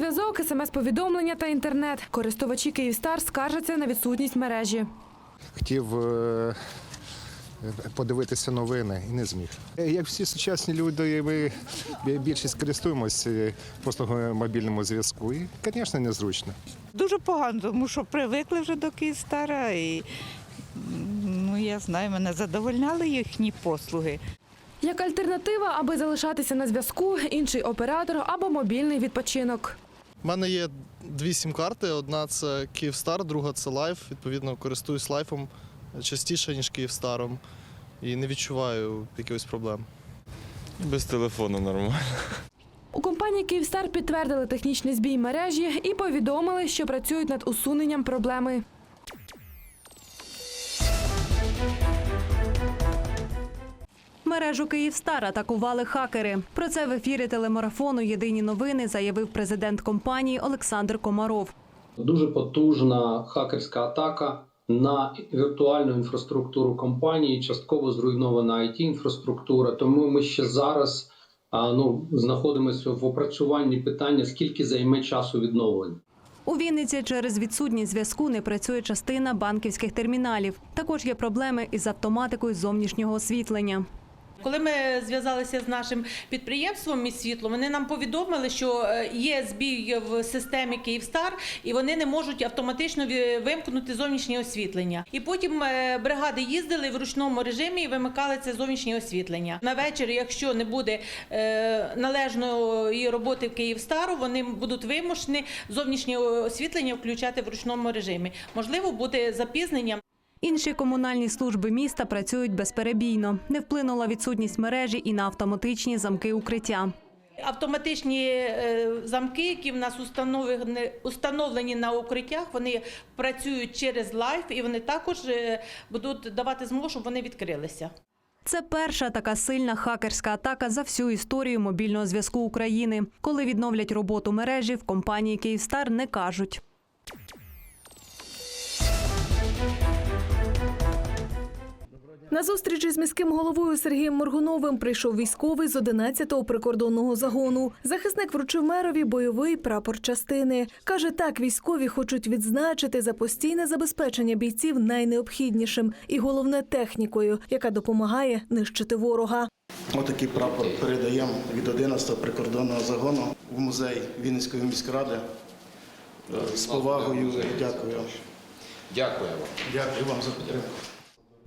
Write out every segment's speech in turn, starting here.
зв'язок, смс-повідомлення та інтернет. Користувачі Київстар скаржаться на відсутність мережі. хотів е, подивитися новини і не зміг. Е, Як всі сучасні люди, ми більшість користуємося послугою мобільному зв'язку. І, звісно, незручно. Дуже погано, тому що привикли вже до Київстара і ну я знаю, мене задовольняли їхні послуги. Як альтернатива, аби залишатися на зв'язку, інший оператор або мобільний відпочинок. У мене є дві сім-карти. Одна це Київстар, друга це Лайф. Відповідно, користуюсь лайфом частіше, ніж Київстаром. І не відчуваю якихось проблем. Без телефону нормально. У компанії Київстар підтвердили технічний збій мережі і повідомили, що працюють над усуненням проблеми. Мережу Київстар атакували хакери. Про це в ефірі телемарафону Єдині новини заявив президент компанії Олександр Комаров. Дуже потужна хакерська атака на віртуальну інфраструктуру компанії, частково зруйнована it інфраструктура. Тому ми ще зараз ну, знаходимося в опрацюванні питання, скільки займе часу відновлення. У Вінниці через відсутність зв'язку не працює частина банківських терміналів. Також є проблеми із автоматикою зовнішнього освітлення. Коли ми зв'язалися з нашим підприємством «Міст світло, вони нам повідомили, що е, є збій в системі Київстар, і вони не можуть автоматично вимкнути зовнішнє освітлення. І потім е, бригади їздили в ручному режимі і вимикали це зовнішнє освітлення. На вечір, якщо не буде е, належної роботи в Київстару, вони будуть вимушені зовнішнє освітлення включати в ручному режимі. Можливо, буде запізнення. Інші комунальні служби міста працюють безперебійно. Не вплинула відсутність мережі і на автоматичні замки укриття. Автоматичні е, замки, які в нас установлені, на укриттях, вони працюють через лайф і вони також е, будуть давати змогу, щоб вони відкрилися. Це перша така сильна хакерська атака за всю історію мобільного зв'язку України. Коли відновлять роботу мережі, в компанії Київстар не кажуть. На зустріч із міським головою Сергієм Моргуновим прийшов військовий з 11-го прикордонного загону. Захисник вручив мерові бойовий прапор частини. Каже, так військові хочуть відзначити за постійне забезпечення бійців найнеобхіднішим і головне технікою, яка допомагає нищити ворога. Отакий прапор передаємо від 11-го прикордонного загону в музей Вінницької міськради. З повагою дякую. Дякую вам. Дякую вам за підтримку.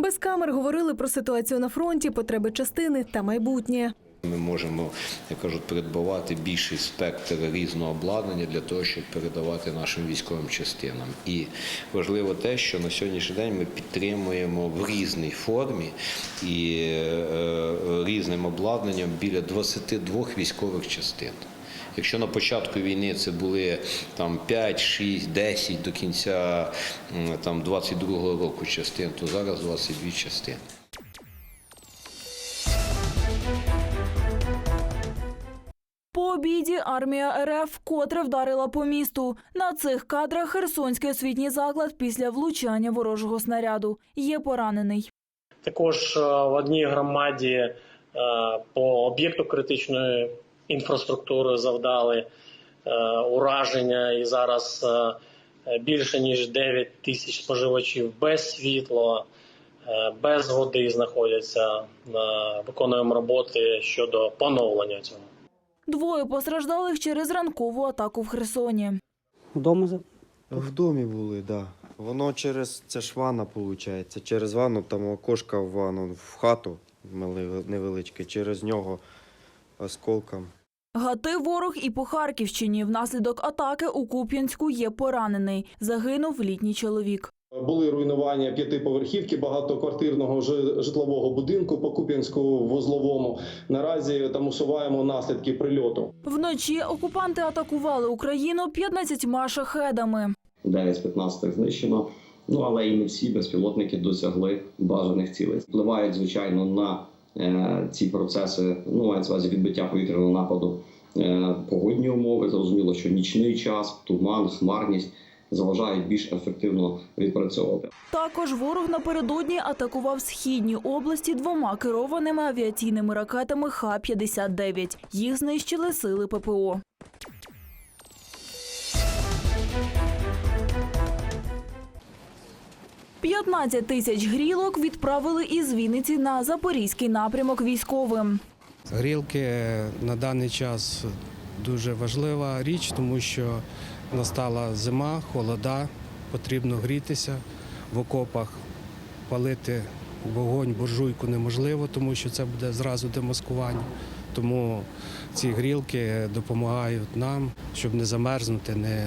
Без камер говорили про ситуацію на фронті, потреби частини та майбутнє. Ми можемо, як кажуть, придбавати більший спектр різного обладнання для того, щоб передавати нашим військовим частинам. І важливо те, що на сьогоднішній день ми підтримуємо в різній формі і е, різним обладнанням біля 22 військових частин. Якщо на початку війни це були там 5, 6, 10 до кінця там 22-го року частин, то зараз 22 частини. По обіді армія РФ вкотре вдарила по місту. На цих кадрах Херсонський освітній заклад після влучання ворожого снаряду. Є поранений. Також е, в одній громаді е, по об'єкту критичної інфраструктури завдали е, ураження, і зараз е, більше ніж 9 тисяч споживачів без світла, е, без води знаходяться. Е, Виконуємо роботи щодо поновлення цього. Двоє постраждалих через ранкову атаку в Херсоні. Вдома В домі були, так. Да. Воно через це ж ванна, виходить. Через ванну, там окошка в ванну, в хату невеличке, через нього осколком. Гатив ворог і по Харківщині. Внаслідок атаки у Куп'янську є поранений. Загинув літній чоловік. Були руйнування п'ятиповерхівки багатоквартирного жи- житлового будинку по Куп'янську вузловому. Наразі там усуваємо наслідки прильоту. Вночі окупанти атакували Україну 15 шахедами. 9 з 15 знищено. Ну але і не всі безпілотники досягли бажаних цілей. Впливають звичайно на ці процеси. Ну мається увазі відбиття повітряного нападу. Е, погодні умови зрозуміло, що нічний час, туман, хмарність заважають більш ефективно відпрацьовувати. Також ворог напередодні атакував східні області двома керованими авіаційними ракетами Х-59. Їх знищили сили ППО. 15 тисяч грілок відправили із Вінниці на запорізький напрямок військовим. Грілки на даний час дуже важлива річ, тому що настала зима, холода, потрібно грітися в окопах, палити вогонь, буржуйку неможливо, тому що це буде зразу демаскування. Тому ці грілки допомагають нам, щоб не замерзнути, не,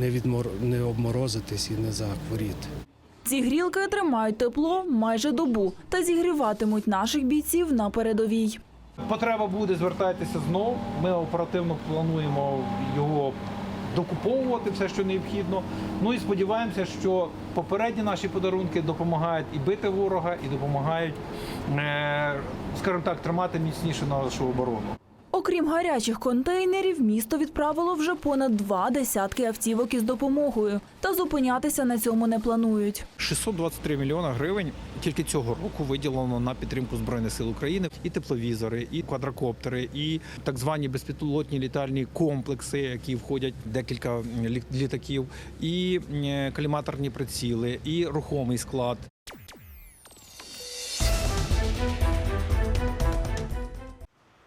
не, відмор... не обморозитись і не захворіти. Ці грілки тримають тепло майже добу та зігріватимуть наших бійців на передовій. Потреба буде, звертайтеся знов. Ми оперативно плануємо його докуповувати, все, що необхідно. Ну і сподіваємося, що попередні наші подарунки допомагають і бити ворога, і допомагають, е, скажімо так, тримати міцніше нашу оборону. Окрім гарячих контейнерів, місто відправило вже понад два десятки автівок із допомогою. Та зупинятися на цьому не планують. 623 мільйона гривень тільки цього року виділено на підтримку збройних сил України. І тепловізори, і квадрокоптери, і так звані безпілотні літальні комплекси, які входять декілька літаків, і е, каліматорні приціли, і рухомий склад.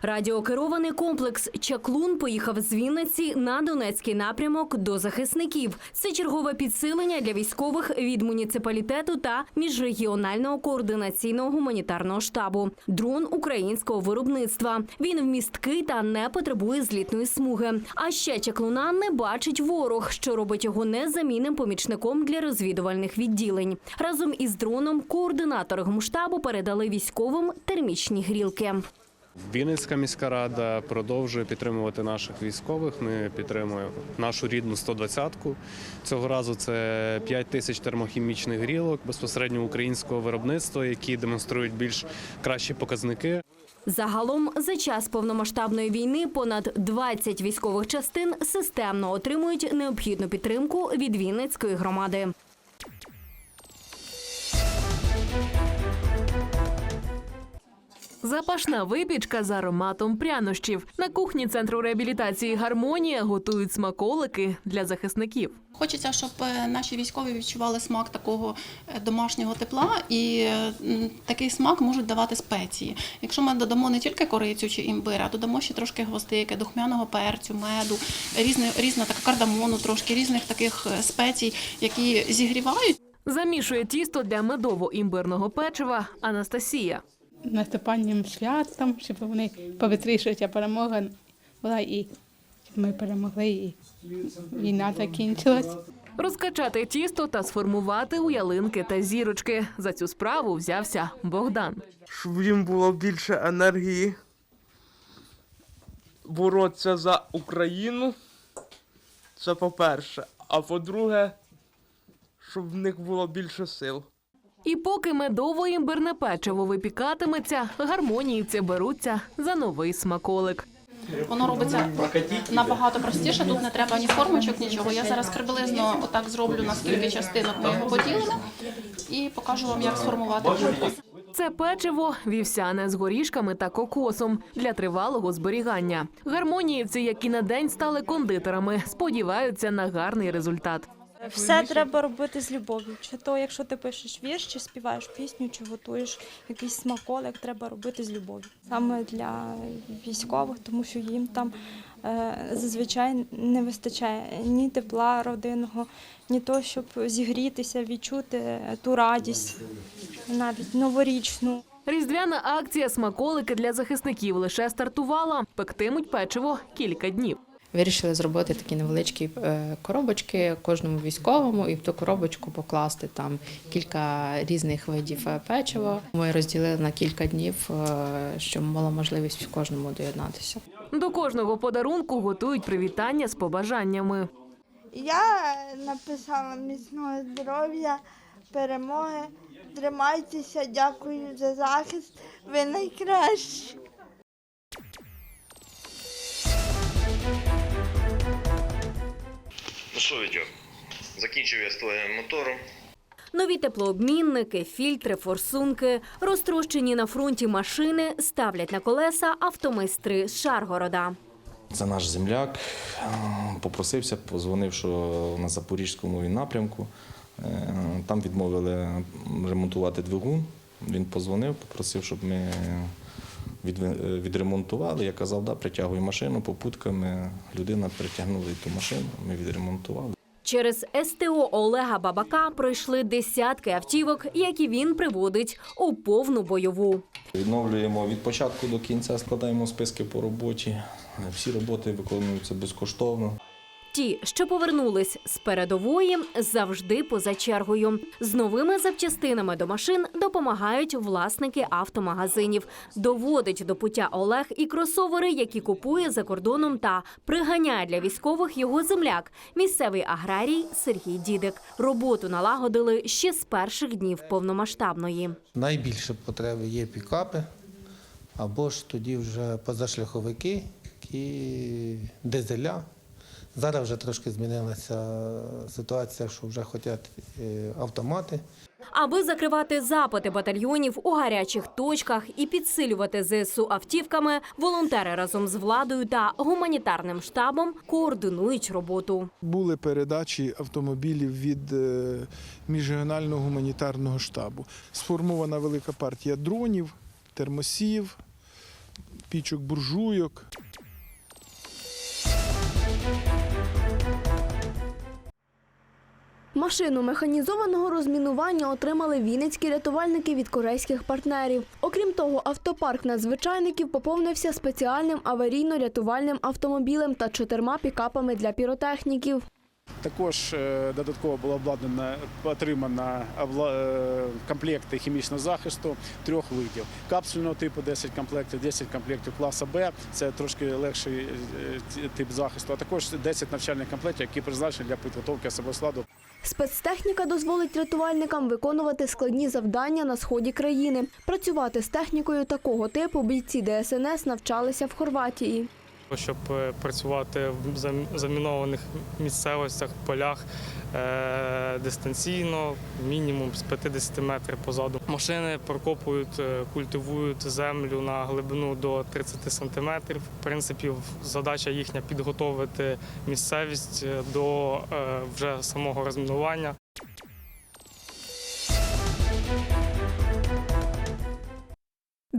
Радіокерований комплекс Чаклун поїхав з Вінниці на Донецький напрямок до захисників. Це чергове підсилення для військових від муніципалітету та міжрегіонального координаційного гуманітарного штабу. Дрон українського виробництва. Він вмісткий та не потребує злітної смуги. А ще чаклуна не бачить ворог, що робить його незамінним помічником для розвідувальних відділень. Разом із дроном координатори гумштабу передали військовим термічні грілки. Вінницька міська рада продовжує підтримувати наших військових. Ми підтримуємо нашу рідну 120-ку. Цього разу це 5 тисяч термохімічних грілок безпосередньо українського виробництва, які демонструють більш кращі показники. Загалом за час повномасштабної війни понад 20 військових частин системно отримують необхідну підтримку від Вінницької громади. Запашна випічка з ароматом прянощів. На кухні центру реабілітації Гармонія готують смаколики для захисників. Хочеться, щоб е, наші військові відчували смак такого е, домашнього тепла, і такий смак можуть давати спеції. Якщо ми додамо не тільки корицю чи імбир, а додамо ще трошки гвоздики, духмяного перцю, меду, різне, різна така кардамону, трошки різних таких е, спецій, які зігрівають. Замішує тісто для медово-імбирного печива Анастасія. Наступанням святом, щоб вони побитріше ця перемога була і щоб ми перемогли, і війна закінчилась. Розкачати тісто та сформувати у ялинки та зірочки. За цю справу взявся Богдан. щоб їм було більше енергії боротися за Україну. Це по-перше. А по-друге, щоб в них було більше сил. І поки медово-імбирне печиво випікатиметься, гармоніївці беруться за новий смаколик. Воно робиться набагато простіше. Тут не треба ні формочок, нічого. Я зараз приблизно отак зроблю, наскільки частинок ми його поділимо, і покажу вам, як сформувати. Це печиво вівсяне з горішками та кокосом для тривалого зберігання. Гармоніївці, які на день стали кондитерами, сподіваються на гарний результат. Все треба робити з любов'ю. Чи то, якщо ти пишеш вірш, чи співаєш пісню, чи готуєш якийсь смаколик, треба робити з любов'ю. Саме для військових, тому що їм там е, зазвичай не вистачає ні тепла родинного, ні того, щоб зігрітися, відчути ту радість, навіть новорічну. Різдвяна акція смаколики для захисників лише стартувала. Пектимуть печиво кілька днів. Вирішили зробити такі невеличкі е, коробочки кожному військовому і в ту коробочку покласти там кілька різних видів е, печива. Ми розділили на кілька днів, е, щоб мала можливість кожному доєднатися. До кожного подарунку готують привітання з побажаннями. Я написала міцного здоров'я, перемоги. Тримайтеся, дякую за захист. Ви найкращі. Ну що, Вітьо, закінчив я з твоїм мотором. Нові теплообмінники, фільтри, форсунки, розтрощені на фронті машини ставлять на колеса автомайстри з Шаргорода. Це наш земляк. Попросився, позвонив, що на Запорізькому він напрямку Е, Там відмовили ремонтувати двигун. Він позвонив, попросив, щоб ми е, відремонтували. Я казав, да, притягуй машину попутками. Людина притягнула ту машину, ми відремонтували. Через СТО Олега Бабака пройшли десятки автівок, які він приводить у повну бойову. Відновлюємо від початку до кінця, складаємо списки по роботі. Всі роботи виконуються безкоштовно. Ті, що повернулись з передової, завжди поза чергою. З новими запчастинами до машин допомагають власники автомагазинів. Доводить до пуття Олег і кросовери, які купує за кордоном та приганяє для військових його земляк, місцевий аграрій Сергій Дідик. Роботу налагодили ще з перших днів повномасштабної. Найбільше потреби є пікапи, або ж тоді вже позашляховики і дизеля. Зараз вже трошки змінилася ситуація, що вже хочуть е, автомати. Аби закривати запити батальйонів у гарячих точках і підсилювати ЗСУ автівками, волонтери разом з владою та гуманітарним штабом координують роботу. Були передачі автомобілів від е, міжрегіонального гуманітарного штабу. Сформована велика партія дронів, термосів, пічок буржуйок. Машину механізованого розмінування отримали вінницькі рятувальники від корейських партнерів. Окрім того, автопарк надзвичайників поповнився спеціальним аварійно-рятувальним автомобілем та чотирма пікапами для піротехніків. Також е, додатково було обладнано отримано е, комплекти хімічного захисту трьох видів: капсульного типу 10 комплектів, 10 комплектів класу Б. Це трошки легший е, тип захисту, а також 10 навчальних комплектів, які призначені для підготовки особового складу. Спецтехніка дозволить рятувальникам виконувати складні завдання на сході країни. Працювати з технікою такого типу бійці ДСНС навчалися в Хорватії. Щоб е, працювати в замінованих місцевостях, полях е, дистанційно, мінімум з 50 метрів позаду. Машини прокопують, е, культивують землю на глибину до 30 сантиметрів. В принципі, задача їхня підготовити місцевість до вже самого розмінування. –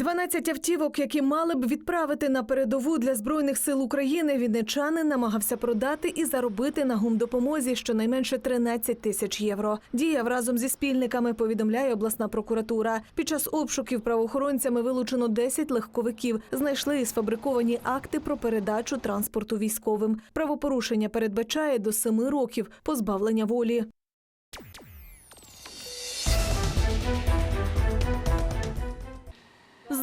12 автівок, які мали б відправити на передову для збройних сил України, вінничанин намагався продати і заробити на гумдопомозі щонайменше 13 тисяч євро. Діяв разом зі спільниками, повідомляє обласна прокуратура. Під час обшуків правоохоронцями вилучено 10 легковиків. Знайшли і сфабриковані акти про передачу транспорту військовим. Правопорушення передбачає до 7 років позбавлення волі.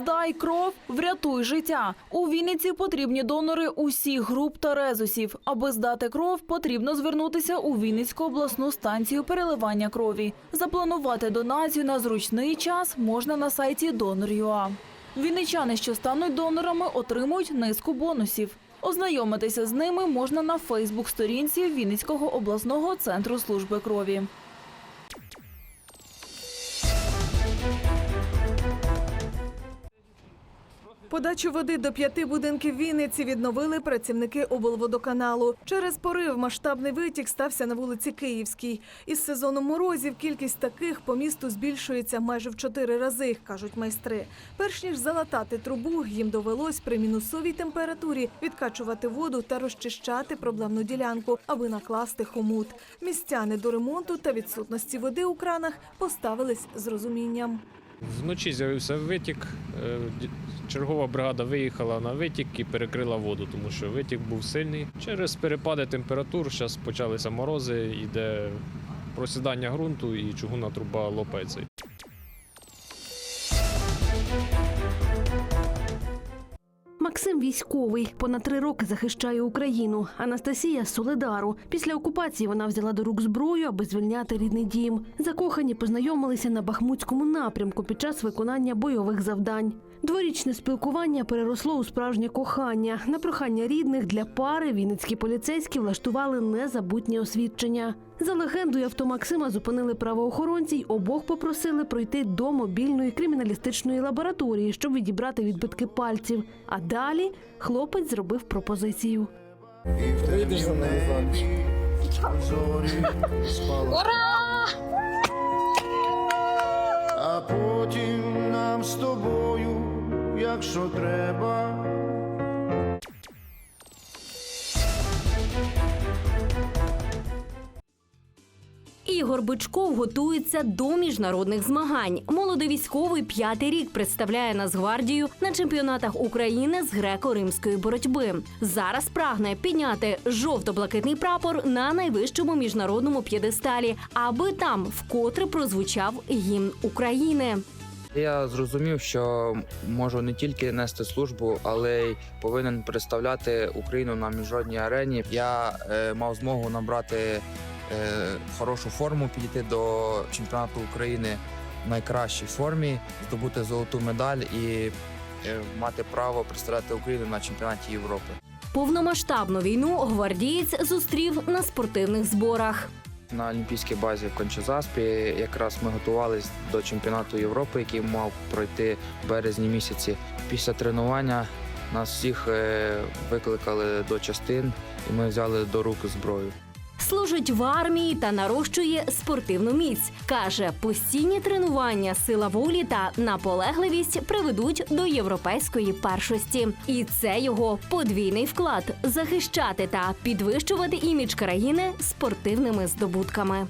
Здай кров, врятуй життя. У Вінниці потрібні донори усіх груп та резусів. Аби здати кров, потрібно звернутися у Вінницьку обласну станцію переливання крові. Запланувати донацію на зручний час можна на сайті Donor.ua. Вінничани, що стануть донорами, отримують низку бонусів. Ознайомитися з ними можна на Фейсбук-сторінці Вінницького обласного центру служби крові. Подачу води до п'яти будинків Вінниці відновили працівники облводоканалу. Через порив масштабний витік стався на вулиці Київській. Із сезону морозів кількість таких по місту збільшується майже в чотири рази, кажуть майстри. Перш ніж залатати трубу, їм довелось при мінусовій температурі відкачувати воду та розчищати проблемну ділянку, аби накласти хомут. Містяни до ремонту та відсутності води у кранах поставились з розумінням. Вночі з'явився витік. е, Чергова бригада виїхала на витік і перекрила воду, тому що витік був сильний. Через перепади температур зараз почалися морози, йде просідання ґрунту і чугунна труба лопається. Максим військовий понад три роки захищає Україну. Анастасія Солидару. Після окупації вона взяла до рук зброю, аби звільняти рідний дім. Закохані познайомилися на Бахмутському напрямку під час виконання бойових завдань. Дворічне спілкування переросло у справжнє кохання. На прохання рідних для пари вінницькі поліцейські влаштували незабутнє освідчення. За легендою, авто Максима зупинили правоохоронці й обох попросили пройти до мобільної криміналістичної лабораторії, щоб відібрати відбитки пальців. А далі хлопець зробив пропозицію. Ура! Якщо треба. Ігор Бичков готується до міжнародних змагань. Молодий військовий п'ятий рік представляє Нацгвардію на чемпіонатах України з греко-римської боротьби. Зараз прагне підняти жовто-блакитний прапор на найвищому міжнародному п'єдесталі, аби там вкотре прозвучав гімн України. Я зрозумів, що можу не тільки нести службу, але й повинен представляти Україну на міжнародній арені. Я е, мав змогу набрати е, хорошу форму, підійти до чемпіонату України в найкращій формі, здобути золоту медаль і е, мати право представляти Україну на чемпіонаті Європи. Повномасштабну війну гвардієць зустрів на спортивних зборах. На олімпійській базі в Кончезаспі якраз ми готувалися до чемпіонату Європи, який мав пройти в березні місяці. Після тренування нас всіх е, викликали до частин, і ми взяли до рук зброю. Служить в армії та нарощує спортивну міць. Каже, постійні тренування, сила волі та наполегливість приведуть до європейської першості. І це його подвійний вклад захищати та підвищувати імідж країни спортивними здобутками.